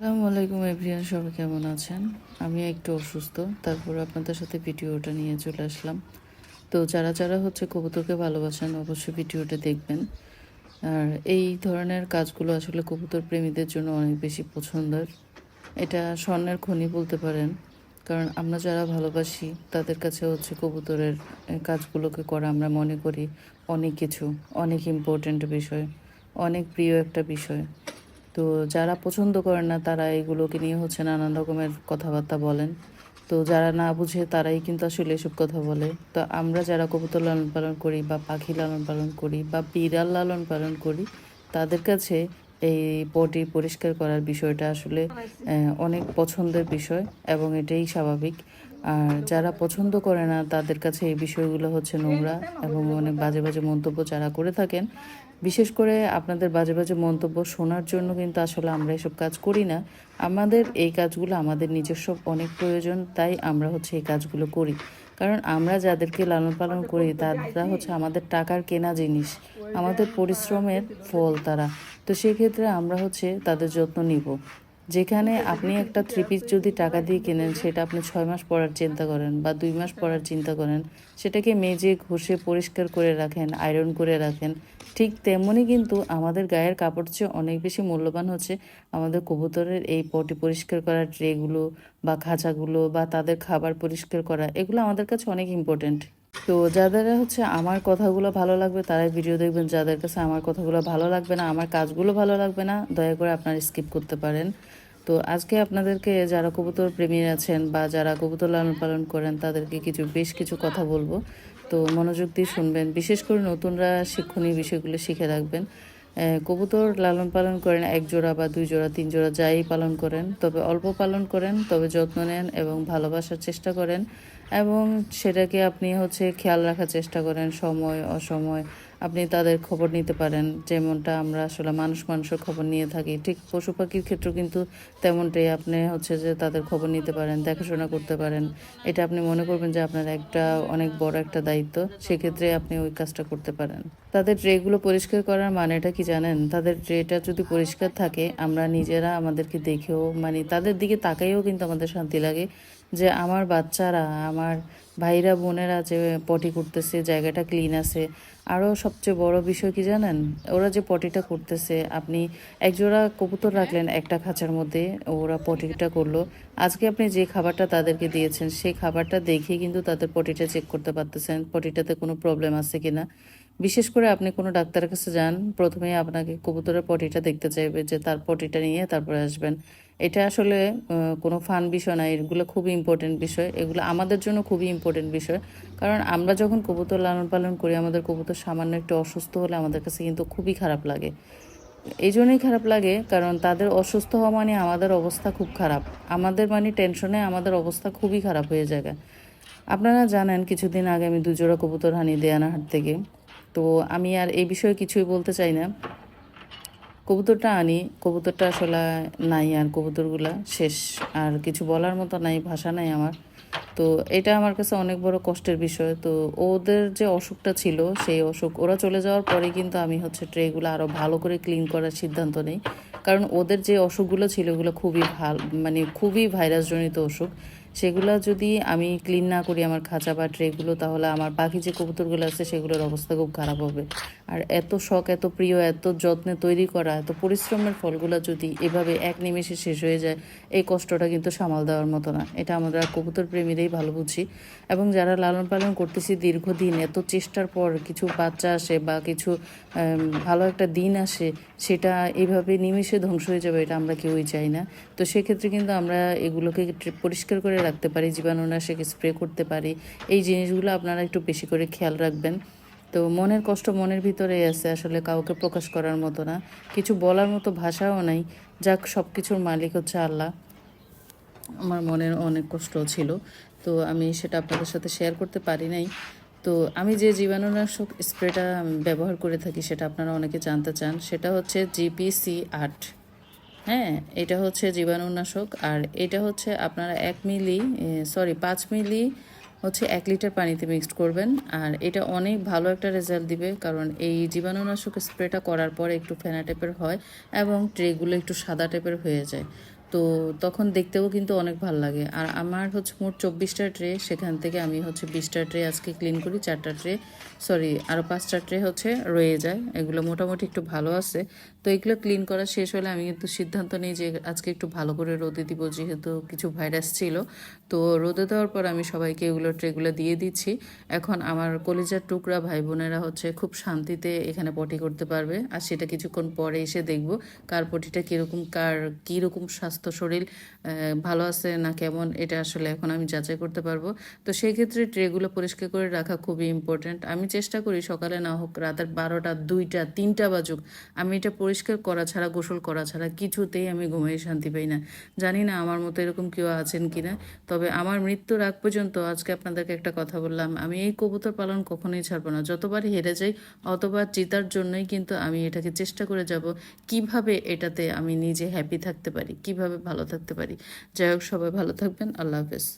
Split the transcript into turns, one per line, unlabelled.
আসসালামু আলাইকুম এভরিয়ান সবাই কেমন আছেন? আমি একটু অসুস্থ, তারপর আপনাদের সাথে ভিডিওটা নিয়ে চলে আসলাম। তো যারা যারা হচ্ছে কবুতরকে ভালোবাসেন, অবশ্যই ভিডিওটা দেখবেন। আর এই ধরনের কাজগুলো আসলে কবুতর প্রেমীদের জন্য অনেক বেশি পছন্দের। এটা স্বর্ণের খনি বলতে পারেন, কারণ আমরা যারা ভালোবাসি, তাদের কাছে হচ্ছে কবুতরের কাজগুলোকে করা আমরা মনে করি অনেক কিছু, অনেক ইম্পর্ট্যান্ট বিষয়, অনেক প্রিয় একটা বিষয়। তো যারা পছন্দ করেন না, তারা এগুলোকে নিয়ে হচ্ছে নানান রকমের কথাবার্তা বলেন। তো যারা না বুঝে, তারাই কিন্তু আসলে এসব কথা বলে। তো আমরা যারা কবুতর লালন পালন করি বা পাখি লালন পালন করি বা বিড়াল লালন পালন করি, তাদের কাছে এই পটি পরিষ্কার করার বিষয়টা আসলে অনেক পছন্দের বিষয় এবং এটাই স্বাভাবিক। আর যারা পছন্দ করে না, তাদের কাছে এই বিষয়গুলো হচ্ছে নোংরা এবং অনেক বাজে বাজে মন্তব্য যারা করে থাকেন। বিশেষ করে আপনাদের বাজে বাজে মন্তব্য শোনার জন্য কিন্তু আসলে আমরা এসব কাজ করি না। আমাদের এই কাজগুলো আমাদের নিজস্ব অনেক প্রয়োজন, তাই আমরা হচ্ছে এই কাজগুলো করি। কারণ আমরা যাদেরকে লালন পালন করি, তারা হচ্ছে আমাদের টাকার কেনা জিনিস, আমাদের পরিশ্রমের ফল তারা। তো সেক্ষেত্রে আমরা হচ্ছে তাদের যত্ন নিব। যেখানে আপনি একটা থ্রি পিস যদি টাকা দিয়ে কেনেন, সেটা আপনি ছয় মাস পরার চিন্তা করেন বা দুই মাস পরার চিন্তা করেন, সেটাকে মেজে, ঘষে, পরিষ্কার করে রাখেন আয়রন করে রাখেন, ঠিক তেমনই কিন্তু আমাদের গায়ের কাপড় চেয়ে অনেক বেশি মূল্যবান হচ্ছে আমাদের কবুতরের এই পটি পরিষ্কার করার ট্রেগুলো বা খাঁচাগুলো বা তাদের খাবার পরিষ্কার করা, এগুলো আমাদের কাছে অনেক ইম্পর্ট্যান্ট তো যাদের হচ্ছে আমার কথাগুলো ভালো লাগবে, তারাই ভিডিও দেখবেন। যাদের কাছে আমার কথাগুলো ভালো লাগবে না, আমার কাজগুলো ভালো লাগবে না, দয়া করে আপনারা স্কিপ করতে পারেন। তো আজকে আপনাদেরকে যারা কবুতর প্রেমী আছেন বা যারা কবুতর লালন পালন করেন, তাদেরকে কিছু, বেশ কিছু কথা বলব। তো মনোযোগ দিয়ে শুনবেন। বিশেষ করে নতুনরা শিক্ষণীয় বিষয়গুলো শিখে রাখবেন। কবুতর লালন পালন করেন এক জোড়া বা দুই জোড়া, তিন জোড়া, যাই পালন করেন, তবে অল্প পালন করেন, তবে যত্ন নেন এবং ভালোবাসার চেষ্টা করেন। এবং সেটাকে আপনি হচ্ছে খেয়াল রাখার চেষ্টা করেন, সময়, অসময়। আপনি তাদের খবর নিতে পারেন, যেমনটা আমরা আসলে মানুষ মানুষের খবর নিয়ে থাকি। ঠিক পশু পাখির ক্ষেত্রেও কিন্তু তেমনটাই আপনি হচ্ছে যে তাদের খবর নিতে পারেন, দেখাশোনা করতে পারেন। এটা আপনি মনে করবেন যে আপনার একটা অনেক বড় একটা দায়িত্ব, সেক্ষেত্রে আপনি ওই কাজটা করতে পারেন। তাদের ট্রেগুলো পরিষ্কার করার মানেটা কি জানেন? তাদের ট্রেটা যদি পরিষ্কার থাকে, আমরা নিজেরা আমাদেরকে দেখেও মানে তাদের দিকে তাকাইও কিন্তু আমাদের শান্তি লাগে। যে আমার বাচ্চারা, আমার ভাইরা, বোনেরা যে পটি করতেছে, জায়গাটা ক্লিন আছে। আরও সবচেয়ে বড় বিষয় কি জানেন? ওরা যে পটিটা করতেছে, আপনি একজোড়া কবুতর রাখলেন একটা খাঁচার মধ্যে, ওরা পটিটা করল। আজকে আপনি যে খাবারটা তাদেরকে দিয়েছেন, সেই খাবারটা দেখে কিন্তু তাদের পটিটা চেক করতে পারতেছেন, পটিটাতে কোনো প্রবলেম আছে কিনা। বিশেষ করে আপনি কোনো ডাক্তারের কাছে যান, প্রথমেই আপনাকে কবুতরের পটিটা দেখতে চাইবে যে তার পটিটা নিয়ে তারপরে আসবেন। এটা আসলে কোনো ফান বিষয় না, এগুলো খুবই ইম্পর্টেন্ট বিষয়। এগুলো আমাদের জন্য খুবই ইম্পর্টেন্ট বিষয়। কারণ আমরা যখন কবুতর লালন পালন করি, আমাদের কবুতর সামান্য একটু অসুস্থ হলে আমাদের কাছে কিন্তু খুবই খারাপ লাগে। এই জন্যই খারাপ লাগে, কারণ তাদের অসুস্থ হওয়া মানে আমাদের অবস্থা খুব খারাপ। আমাদের মানে টেনশনে আমাদের অবস্থা খুবই খারাপ হয়ে যায়। আপনারা জানেন, কিছুদিন আগে আমি দুজোড়া কবুতর হানি দেয়ানাহাট থেকে। তো আমি আর এই বিষয়ে কিছুই বলতে চাই না। কবুতরটা আনি, কবুতরটা আসলে নাই আর কবুতরগুলা শেষ। আর কিছু বলার মতো নাই, ভাষা নাই আমার। তো এটা আমার কাছে অনেক বড় কষ্টের বিষয়। তো ওদের যে অসুখটা ছিল, সেই অসুখ, ওরা চলে যাওয়ার পরে কিন্তু আমি হচ্ছে ট্রেগুলো আরও ভালো করে ক্লিন করার সিদ্ধান্ত নেই। কারণ ওদের যে অসুখগুলো ছিল, ওগুলো খুবই ভালো মানে খুবই ভাইরাসজনিত অসুখ। সেগুলো যদি আমি ক্লিন না করি আমার খাঁচা বা ট্রেগুলো তাহলে আমার বাকি যে কবুতরগুলো আছে সেগুলোর অবস্থা খুব খারাপ হবে। আর এত শখ, এত প্রিয়, এত যত্নে তৈরি করা, এত পরিশ্রমের ফলগুলো যদি এভাবে এক নিমেষে শেষ হয়ে যায়, এই কষ্টটা কিন্তু সামাল দেওয়ার মতো না। এটা আমরা কবুতর প্রেমীরাই ভালো বুঝি। এবং যারা লালন পালন করতেছি দীর্ঘদিন, এত চেষ্টার পর কিছু বাচ্চা আসে বা কিছু ভালো একটা দিন আসে, সেটা এভাবে নিমেষে ধ্বংস হয়ে যাবে, এটা আমরা কেউই চাই না। তো সেক্ষেত্রে কিন্তু আমরা এগুলোকে পরিষ্কার করে রাখতে পারি, জীবাণুনাশক স্প্রে করতে পারি। এই জিনিসগুলো আপনারা একটু বেশি করে খেয়াল রাখবেন। তো মনের কষ্ট মনের ভিতরেই আছে, আসলে কাউকে প্রকাশ করার মতো না। কিছু বলার মতো ভাষাও নাই। যাক সব কিছুর মালিক হচ্ছে আল্লাহ। আমার মনের অনেক কষ্ট ছিল। তো আমি সেটা আপনাদের সাথে শেয়ার করতে পারি নাই। তো আমি যে জীবাণুনাশক স্প্রেটা ব্যবহার করে থাকি, সেটা আপনারা অনেকে জানতে চান। সেটা হচ্ছে জিপিসি আট। হ্যাঁ এটা হচ্ছে জীবাণুনাশক আর এটা হচ্ছে আপনারা এক মিলি সরি পাঁচ মিলি হচ্ছে এক লিটার পানিতে মিক্সড করবেন আর এটা অনেক ভালো একটা রেজাল্ট দিবে কারণ এই জীবাণুনাশক স্প্রেটা করার পরে একটু ফেনা টাইপের হয় এবং ট্রেগুলো একটু সাদা টাইপের হয়ে যায়। তো তখন দেখতেও কিন্তু অনেক ভালো লাগে। আর আমার হচ্ছে মোট চব্বিশটা ট্রে সেখান থেকে আমি হচ্ছে বিশটা ট্রে আজকে ক্লিন করি, চারটা ট্রে সরি আরও পাঁচটা ট্রে হচ্ছে রয়ে যায়। এগুলো মোটামুটি একটু ভালো আছে। তো এগুলো ক্লিন করা শেষ হলে আমি কিন্তু সিদ্ধান্ত নিই যে আজকে একটু ভালো করে রোদে দিব, যেহেতু কিছু ভাইরাস ছিল। তো রোদে দেওয়ার পর আমি সবাইকে এগুলো ট্রেগুলো দিয়ে দিচ্ছি। এখন আমার কলিজার টুকরা ভাই বোনেরা হচ্ছে খুব শান্তিতে এখানে পটি করতে পারবে। আর সেটা কিছুক্ষণ পরে এসে দেখব কার পটিটা কীরকম, কার কীরকম স্বাস্থ্য শরীর ভালো আছে না কেমন, এটা আসলে এখন আমি যাচাই করতে পারব। তো সেই ক্ষেত্রে ট্রেগুলো পরিষ্কার করে রাখা খুবই ইম্পর্ট্যান্ট আমি চেষ্টা করি সকালে না হোক রাতের বারোটা, দুইটা, তিনটা বাজুক। আমি এটা পরিষ্কার করা ছাড়া, গোসল করা ছাড়া কিছুতেই আমি ঘুমিয়ে শান্তি পাই না। জানি না আমার মতো এরকম কেউ আছেন কিনা, তবে আমার মৃত্যুর আগ পর্যন্ত আজকে আপনাদেরকে একটা কথা বললাম, আমি এই কবুতর পালন কখনোই ছাড়বো না। যতবার হেরে যাই, অতবার জিতার জন্যই কিন্তু আমি এটাকে চেষ্টা করে যাব, কীভাবে এটাতে আমি নিজে হ্যাপি থাকতে পারি, কীভাবে ভালো থাকতে পারি। যাই হোক, সবাই ভালো থাকবেন, আল্লাহ হাফেজ।